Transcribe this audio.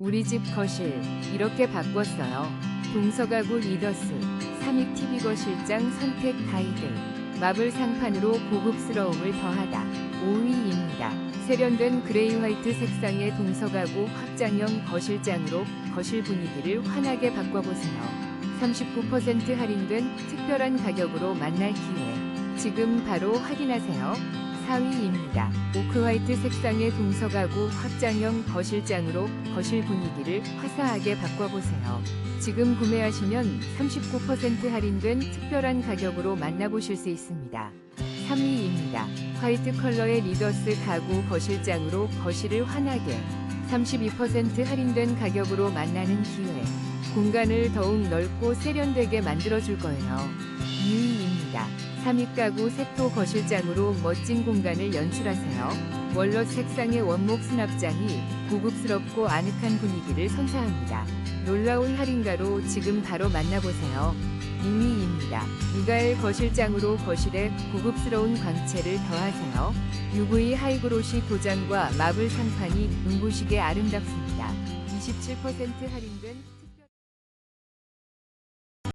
우리 집 거실 이렇게 바꿨어요. 동서가구 리더스, 삼익 TV 거실장 선택 가이드, 마블 상판으로 고급스러움을 더하다. 5위입니다. 세련된 그레이 화이트 색상의 동서가구 확장형 거실장으로 거실 분위기를 환하게 바꿔보세요. 39% 할인된 특별한 가격으로 만날 기회. 지금 바로 확인하세요. 4위입니다. 오크 화이트 색상의 동서가구 확장형 거실장으로 거실 분위기를 화사하게 바꿔보세요. 지금 구매하시면 39% 할인된 특별한 가격으로 만나보실 수 있습니다. 3위입니다. 화이트 컬러의 리더스 가구 거실장으로 거실을 환하게 32% 할인된 가격으로 만나는 기회. 공간을 더욱 넓고 세련되게 만들어줄 거예요. 2위입니다. 3위 가구 세토 거실장으로 멋진 공간을 연출하세요. 월넛 색상의 원목 수납장이 고급스럽고 아늑한 분위기를 선사합니다. 놀라운 할인가로 지금 바로 만나보세요. 2위입니다. 미가엘 거실장으로 거실에 고급스러운 광채를 더하세요. UV 하이그로시 도장과 마블 상판이 눈부시게 아름답습니다. 27% 할인된